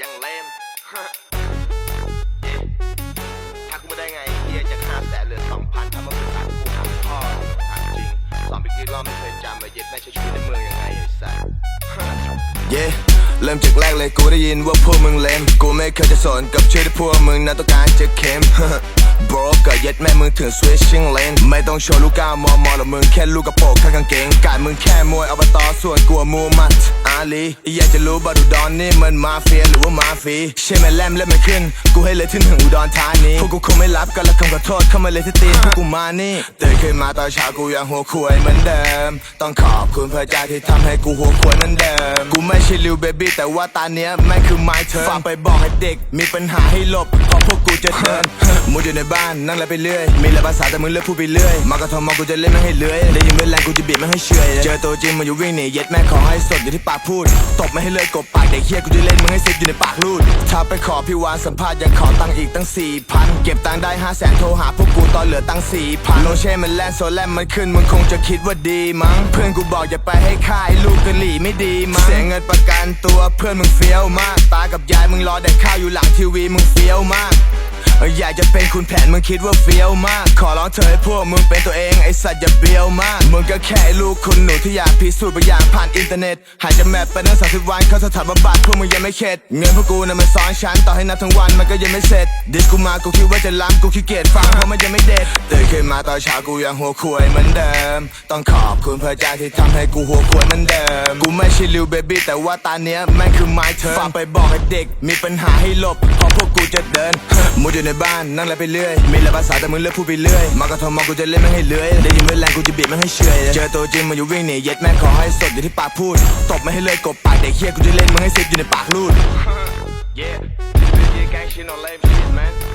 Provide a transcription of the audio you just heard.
ยังเลมทักมาได้ไงเฮียจากห้าแสนเหลือสองพันทำมาเป็นทางกูทำพ่อทำจริงสอนบิ๊กี่รอบไม่เคยจำมาเย็ดแม่ช่วยชีวิตในเมืองยังไงไอ้สัสเย่เริ่มจากแรกเลยกูได้ยินว่าพวกมึงเลมกูไม่เคยจะสนกับชื่อที่พวกมึงนะต้องการจะเข้ม bro ย็ดแม่มึงถึง switching lane ไม่ต้องโชว์ลูกก้าวมอมอหรอกมึงแค่ลูกกระโปรงข้างกางเกงกาดมึงแค่มวยอบตส่วนกูมูมัดอาลีอยากจะรู้บาดูดอนนี่มันมาเฟียหรือว่ามาฟีใช่ไหมแลมเล่นไม่ขึ้น กูให้เลยที่หนึ่งอุดรธานีพวกกูคงไม่รับกันและคำขอโทษเข้ามาเลยที่ตีนพวกกูมานี่ตื่นขึ้นมาตอนเช้ากูยังหัวควยเหมือนเดิม ต้องขอบคุณพระเจ้าที่ทำให้กูหัวควยเหมือนเดิม กูไม่ใช่ลิวเบบี้แต่ว่าตาเนี้ยแม่งคือไม้เธอฝากไปบอกให้เด็กมีปัญหาให้หลบเพราะพวก กูจะเดินมุดอยู่ในบ้านนั่งแล้วไปเรื่อย มีหลายภาษาแต่มึงเลือกพูดไปเรื่อย มากระทำมอกูจะเล่นไม่ให้เลื้อยได้ยินเมื่อแรงกูจะบีบไม่ให้เฉอยเจอตัวจริงมันอยู่วิ่งหนีเย็ดแม่ขอให้สดอยู่ที่ปากพูด ตบไม่ให้เลยกบปากเด็กเฮียกูจะเล่นมึงให้เซ็ตอยู่ในปากลูดถ้าไปขอพี่วานสัมภาษณ์ยังขอตังค์อีกตั้งสี่พันเก็บตังค์ได้ห้าแสนโทรหาพวกกูตอนเหลือตังค์สี่พันโลเช่มันแลนโซแลมมันขึ้นมึงคงจะคิดว่าดีมั้ง เพื่อนกูบอกอย่าไปให้ค่ายลูกกะหลี่ไม่ดีมั้งเสียเงินประกันตัวเพื่อนมึงเฟี้ยวมาก ตากับยายมึงรอแดกข้าวอยู่หลังทีวีมึงเฟี้ยวมาก อยากจะเป็นคุณแผนมึงคิดว่าเฟี้ยวมาก ขอร้องเธอให้พวกมึงเป็นตัวเองไอสัตว์อย่าเบี้ยวมาก มึงก็แค่ลูกคุณหนูที่อยากพิสูจน์บางอย่างผ่านอินเทอร์เน็ต หายจะแมปไปตั้งสามสิบวันเขาสถานบำบัดพวกมึงยังไม่เข็ด เงินพวกกูน่ะมันซ้อนชั้นต่อให้นับทั้งวันมันก็ยังไม่เสร็จ ดิสกูมากูคิดว่าจะล้ำกูขี้เกียจฟังเพราะมันยังไม่เด็ดตื่นขึ้นมาตอนเช้ากูยังหัวควยเหมือนเดิม ต้องขอบคุณพระเจ้าที่ทำให้กูหัวควยเหมือนเดิม กูไม่ใช่ลิวเบบี้แต่ว่าตาเนี้ยแม่งคือไม้เธอฝากไปบอกให้เด็ก มีปัญหาให้หลบเพราะพวกกูจะเดินมุดอยู่ในบ้านนั่งแล้วไปเรื่อย มีหลายภาษาแต่มึงเลือกพูดไปเรื่อย มากระทำมอกูจะเล่นไม่ให้เลื้อยได้ยินเมื่อแรงกูจะบีบไม่ให้เฉอยเจอตัวจริงมันอยู่วิ่งหนีเย็ดแม่ขอให้สดอยู่ที่ปากพูด ตบไม่ให้เลยกบปากเด็กเฮียกูจะเล่นมึงให้เซ็ตอยู่ในปากลูด Yeah, this is gang shit on lame shit, man.